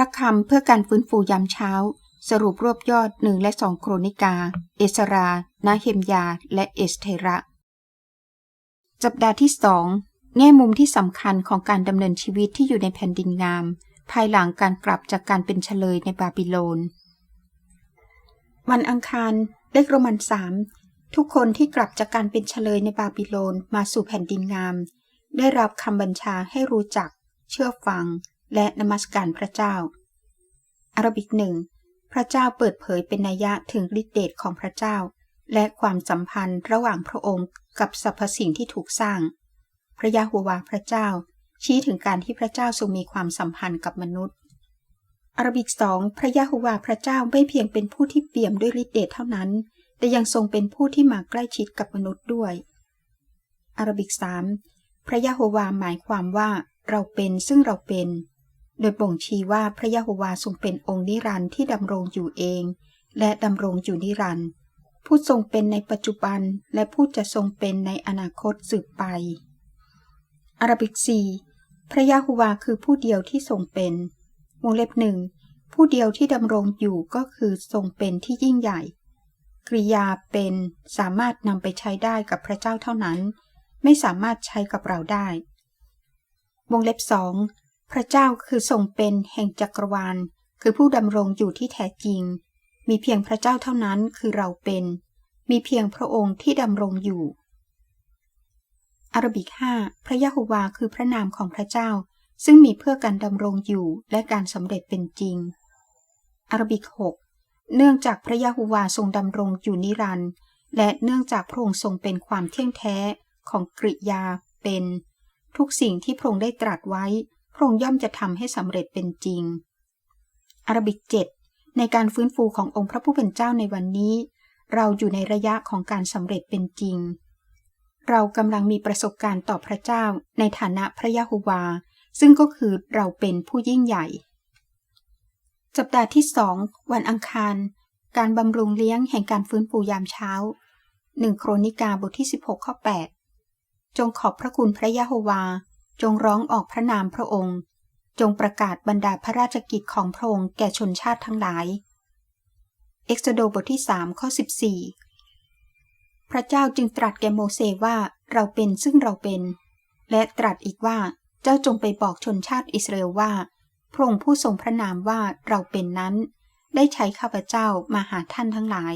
ระคำเพื่อการฟื้นฟูยามเช้า สรุปรวบยอดหนึ่งและสองโครนิกา เอสรา นาเฮมยา และเอสเทระสัปดาห์ที่สองแง่มุมที่สำคัญของการดำเนินชีวิตที่อยู่ในแผ่นดินงาม ภายหลังการกลับจากการเป็นเฉลยในบาบิโลน วันอังคารเลขโรมันสามทุกคนที่กลับจากการเป็นเฉลยในบาบิโลนมาสู่แผ่นดินงาม ได้รับคำบัญชาให้รู้จัก เชื่อฟัง และนมัสการพระเจ้า อารบิกหนึ่งพระเจ้าเปิดเผยเป็นนัยยะถึงฤทธิเดชของพระเจ้า และความสัมพันธ์ระหว่างพระองค์กับสรรพสิ่งที่ถูกสร้าง พระยาหัวาพระเจ้า ชี้ถึงการที่พระเจ้าทรงมีความสัมพันธ์กับมนุษย์ อารบิกสองพระยาหัวาพระเจ้าไม่เพียงเป็นผู้ที่เปี่ยมด้วยฤทธิเดชเท่านั้น แต่ยังทรงเป็นผู้ที่มาใกล้ชิดกับมนุษย์ด้วยอารบิกสามพระยาโฮวาหมายความว่าเราเป็นซึ่งเราเป็น โดยบ่งชี้ว่าพระยาโฮวาทรงเป็นองค์นิรันดร์ที่ดำรงอยู่เอง และดำรงอยู่นิรันดร์ผู้ทรงเป็นในปัจจุบันและผู้จะทรงเป็นในอนาคตสืบไป อาราบิกสี่พระยาโฮวาคือผู้เดียวที่ทรงเป็นวงเล็บหนึ่งผู้เดียวที่ดำรงอยู่ก็คือทรงเป็นที่ยิ่งใหญ่ กริยาเป็นสามารถนำไปใช้ได้กับพระเจ้าเท่านั้น ไม่สามารถใช้กับเราได้ วงเล็บสอง พระเจ้าคือทรงเป็นแห่งจักรวาล คือผู้ดำรงอยู่ที่แท้จริง มีเพียงพระเจ้าเท่านั้นคือเราเป็น มีเพียงพระองค์ที่ดำรงอยู่อารบิกห้าพระยะโฮวาคือพระนามของพระเจ้า ซึ่งมีเพื่อการดำรงอยู่และการสำเร็จเป็นจริงอารบิกหกเนื่องจากพระยะโฮวาทรงดำรงอยู่นิรันดร์และเนื่องจากพระองค์ทรงเป็นความเที่ยงแท้ของกริยาเป็น ทุกสิ่งที่พระองค์ได้ตรัสไว้ พระองค์ย่อมจะทำให้สำเร็จเป็นจริง อารบิกเจ็ดในการฟื้นฟูขององค์พระผู้เป็นเจ้าในวันนี้ เราอยู่ในระยะของการสำเร็จเป็นจริง เรากำลังมีประสบการณ์ต่อพระเจ้าในฐานะพระยะโฮวา ซึ่งก็คือเราเป็นผู้ยิ่งใหญ่สัปดาห์ที่สองวันอังคาร การบำรุงเลี้ยงแห่งการฟื้นฟูยามเช้าหนึ่งโครนิกาบทที่ 16 ข้อ 8 จงขอบพระคุณพระยะโฮวา จงร้องออกพระนามพระองค์ จงประกาศบรรดาพระราชกิจของพระองค์แก่ชนชาติทั้งหลายเอ็กซโดบทที่3ข้อ14 พระเจ้าจึงตรัสแก่โมเสสว่าเราเป็นซึ่งเราเป็น และตรัสอีกว่าเจ้าจงไปบอกชนชาติอิสราเอลว่า พระองค์ผู้ทรงพระนามว่าเราเป็นนั้น ได้ใช้ข้าพเจ้ามาหาท่านทั้งหลาย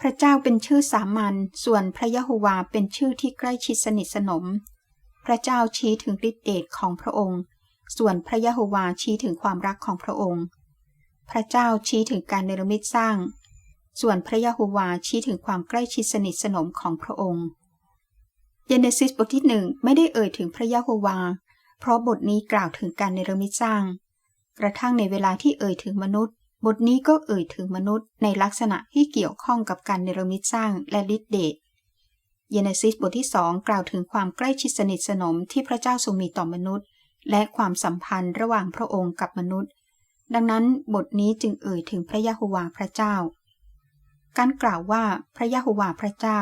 พระเจ้าเป็นชื่อสามัญส่วนพระยะโฮวาเป็นชื่อที่ใกล้ชิดสนิทสนม พระเจ้าชี้ถึงฤทธิเดชของพระองค์ ส่วนพระยะโฮวาชี้ถึงความรักของพระองค์ พระเจ้าชี้ถึงการเนรมิตสร้าง ส่วนพระยะโฮวาชี้ถึงความใกล้ชิดสนิทสนมของพระองค์เยเนซิสบทที่หนึ่งไม่ได้เอ่ยถึงพระยะโฮวา เพราะบทนี้กล่าวถึงการเนรมิตสร้าง กระทั่งในเวลาที่เอ่ยถึงมนุษย์ บทนี้ก็เอ่ยถึงมนุษย์ในลักษณะที่เกี่ยวข้องกับการเนรมิตสร้างและฤทธิเดช เยเนซิสบทที่สองกล่าวถึงความใกล้ชิดสนิทสนมที่พระเจ้าทรงมีต่อมนุษย์ และความสัมพันธ์ระหว่างพระองค์กับมนุษย์ ดังนั้นบทนี้จึงเอ่ยถึงพระยะโฮวาพระเจ้า การกล่าวว่าพระยะโฮวาพระเจ้า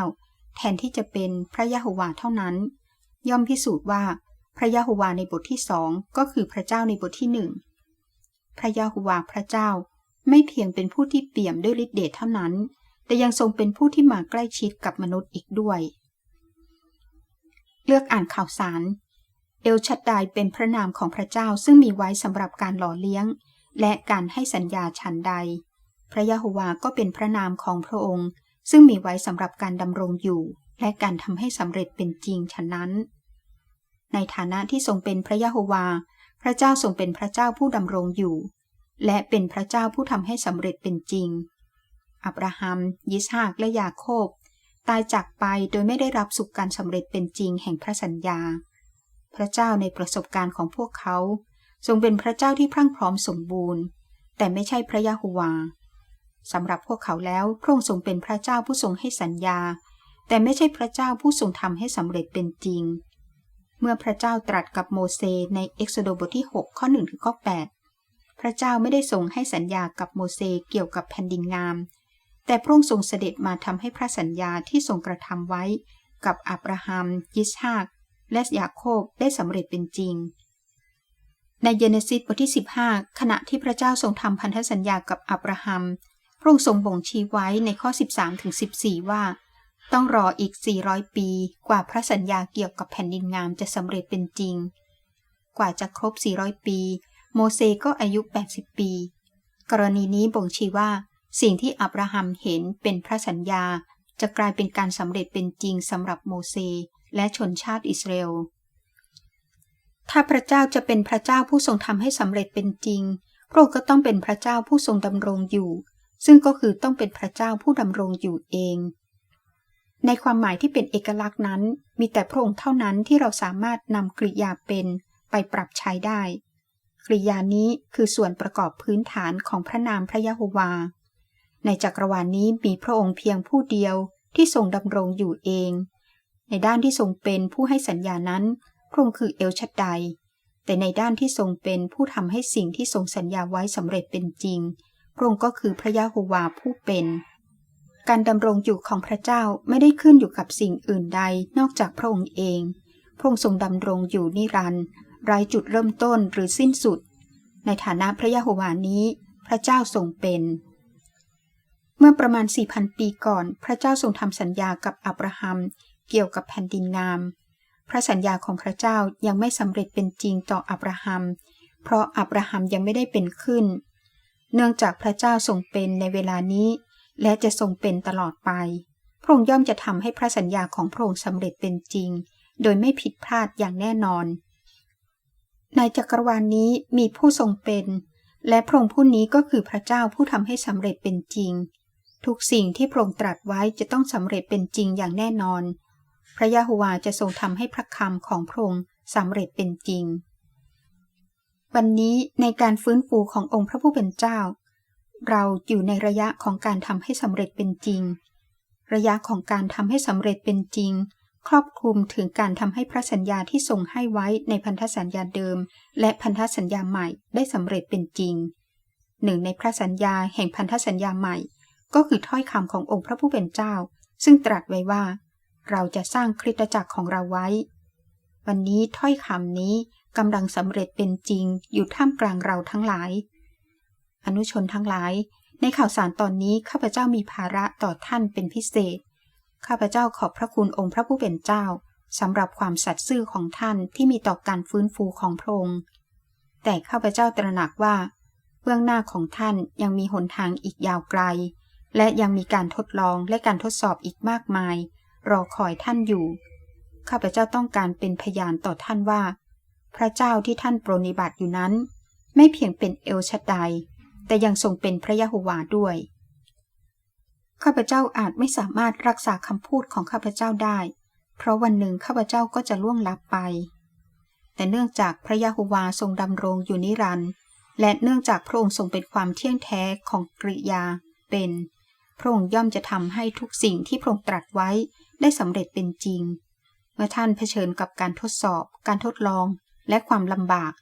แทนที่จะเป็นพระยะโฮวาเท่านั้น ย่อมพิสูจน์ว่าพระยะโฮวาในบทที่สองก็คือพระเจ้าในบทที่หนึ่งพระยะโฮวาพระเจ้า ไม่เพียงเป็นผู้ที่เปี่ยมด้วยฤทธิเดชเท่านั้น แต่ยังทรงเป็นผู้ที่มาใกล้ชิดกับมนุษย์อีกด้วย เลือกอ่านข่าวสาร เอลชัดไดเป็นพระนามของพระเจ้าซึ่งมีไว้สำหรับการหล่อเลี้ยง และการให้สัญญาชันใด พระยะโฮวาก็เป็นพระนามของพระองค์ ซึ่งมีไว้สำหรับการดำรงอยู่ และการทำให้สำเร็จเป็นจริงฉะนั้น ในฐานะที่ทรงเป็นพระยะโฮวา พระเจ้าทรงเป็นพระเจ้าผู้ดำรงอยู่ และเป็นพระเจ้าผู้ทำให้สำเร็จเป็นจริง อับราฮัม ยิสฮากและยาโคบ ตายจากไปโดยไม่ได้รับสุขการสำเร็จเป็นจริงแห่งพระสัญญา พระเจ้าในประสบการณ์ของพวกเขา ทรงเป็นพระเจ้าที่พรั่งพร้อมสมบูรณ์ แต่ไม่ใช่พระยะโฮวาสำหรับพวกเขาแล้วพระองค์ทรงเป็นพระเจ้าผู้ทรงให้สัญญา แต่ไม่ใช่พระเจ้าผู้ทรงทำให้สำเร็จเป็นจริง เมื่อพระเจ้าตรัสกับโมเสสในเอ็กโซโดบทที่ 6 ข้อ1ถึงข้อ8พระเจ้าไม่ได้ทรงให้สัญญากับโมเสสเกี่ยวกับแผ่นดินงาม แต่พระองค์ทรงเสด็จมาทำให้พระสัญญาที่ทรงกระทำไว้กับอับราฮัม ยิสฮาก และยาโคบได้สำเร็จเป็นจริง ในเยเนซิสบทที่ 15 ขณะที่พระเจ้าทรงทำพันธสัญญากับอับราฮัม พระองค์ทรงบ่งชี้ไว้ในข้อ 13ถึง14ว่า ต้องรออีก 400 ปีกว่าพระสัญญาเกี่ยวกับแผ่นดินงามจะสำเร็จเป็นจริง กว่าจะครบ 400 ปี โมเสสก็อายุ 80 ปี กรณีนี้บ่งชี้ว่า สิ่งที่อับราฮัมเห็นเป็นพระสัญญา จะกลายเป็นการสำเร็จเป็นจริงสำหรับโมเสสและชนชาติอิสราเอล ถ้าพระเจ้าจะเป็นพระเจ้าผู้ทรงทำให้สำเร็จเป็นจริง พระองค์ก็ต้องเป็นพระเจ้าผู้ทรงดำรงอยู่ ซึ่งก็คือต้องเป็นพระเจ้าผู้ดำรงอยู่เอง ในความหมายที่เป็นเอกลักษณ์นั้น มีแต่พระองค์เท่านั้นที่เราสามารถนำกริยาเป็นไปปรับใช้ได้กริยานี้คือส่วนประกอบพื้นฐานของพระนามพระยะโฮวา ในจักรวาลนี้มีพระองค์เพียงผู้เดียวที่ทรงดำรงอยู่เอง ในด้านที่ทรงเป็นผู้ให้สัญญานั้น พระองค์คือเอลชัดไดแต่ในด้านที่ทรงเป็นผู้ทำให้สิ่งที่ทรงสัญญาไว้สำเร็จเป็นจริง พระองค์ก็คือพระยะโฮวาผู้เป็น การดำรงอยู่ของพระเจ้าไม่ได้ขึ้นอยู่กับสิ่งอื่นใดนอกจากพระองค์เอง พระองค์ทรงดำรงอยู่นิรันดร์ไร้จุดเริ่มต้นหรือสิ้นสุด ในฐานะพระยะโฮวานี้ พระเจ้าทรงเป็น เมื่อประมาณ 4,000 ปีก่อน พระเจ้าทรงทำสัญญากับอับราฮัม เกี่ยวกับแผ่นดินงาม พระสัญญาของพระเจ้ายังไม่สำเร็จเป็นจริงต่ออับราฮัม เพราะอับราฮัมยังไม่ได้เป็นขึ้น เนื่องจากพระเจ้าทรงเป็นในเวลานี้ และจะทรงเป็นตลอดไป พระองค์ย่อมจะทำให้พระสัญญาของพระองค์สำเร็จเป็นจริง โดยไม่ผิดพลาดอย่างแน่นอน ในจักรวาลนนี้มีผู้ทรงเป็น และพระองค์ผู้นี้ก็คือพระเจ้าผู้ทำให้สำเร็จเป็นจริง ทุกสิ่งที่พระองค์ตรัสไว้จะต้องสำเร็จเป็นจริงอย่างแน่นอน พระยะโฮวาจะทรงทำให้พระคำของพระองค์สำเร็จเป็นจริง วันนี้ในการฟื้นฟูขององค์พระผู้เป็นเจ้า เราอยู่ในระยะของการทำให้สำเร็จเป็นจริง ระยะของการทำให้สำเร็จเป็นจริง ครอบคลุมถึงการทำให้พระสัญญาที่ทรงให้ไว้ในพันธสัญญาเดิม และพันธสัญญาใหม่ได้สำเร็จเป็นจริงหนึ่งในพระสัญญาแห่งพันธสัญญาใหม่ ก็คือถ้อยคำขององค์พระผู้เป็นเจ้า ซึ่งตรัสไว้ว่า เราจะสร้างคริสตจักรของเราไว้ วันนี้ถ้อยคำนี้กำลังสำเร็จเป็นจริงอยู่ท่ามกลางเราทั้งหลาย อนุชนทั้งหลาย ในข่าวสารตอนนี้ข้าพเจ้ามีภาระต่อท่านเป็นพิเศษ ข้าพเจ้าขอบพระคุณองค์พระผู้เป็นเจ้าสำหรับความสัตย์ซื่อของท่านที่มีต่อการฟื้นฟูของพระองค์แต่ข้าพเจ้าตระหนักว่า เบื้องหน้าของท่านยังมีหนทางอีกยาวไกล และยังมีการทดลองและการทดสอบอีกมากมาย รอคอยท่านอยู่ ข้าพเจ้าต้องการเป็นพยานต่อท่านว่า พระเจ้าที่ท่านปรนิบัติอยู่นั้น ไม่เพียงเป็นเอลชัดไดแต่ยังทรงเป็นพระยะโฮวาด้วย ข้าพเจ้าอาจไม่สามารถรักษาคำพูดของข้าพเจ้าได้ เพราะวันหนึ่งข้าพเจ้าก็จะล่วงลับไป แต่เนื่องจากพระยะโฮวาทรงดำรงอยู่นิรันดร์และเนื่องจากพระองค์ทรงเป็นความเที่ยงแท้ของกริยาเป็น พระองค์ย่อมจะทำให้ทุกสิ่งที่พระองค์ตรัสไว้ได้สำเร็จเป็นจริง เมื่อท่านเผชิญกับการทดสอบ การทดลอง และความลำบาก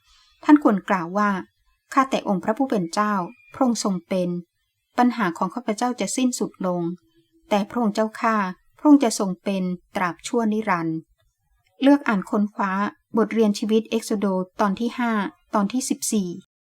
ท่านควรกล่าวว่า ข้าแต่องค์พระผู้เป็นเจ้า พระองค์ทรงเป็น ปัญหาของข้าพเจ้าจะสิ้นสุดลง แต่พระองค์เจ้าข้า พระองค์จะทรงเป็นตราบชั่วนิรันดร์ เลือกอ่านค้นคว้า บทเรียนชีวิตเอ็กโซโดตอนที่ 5 ตอนที่ 14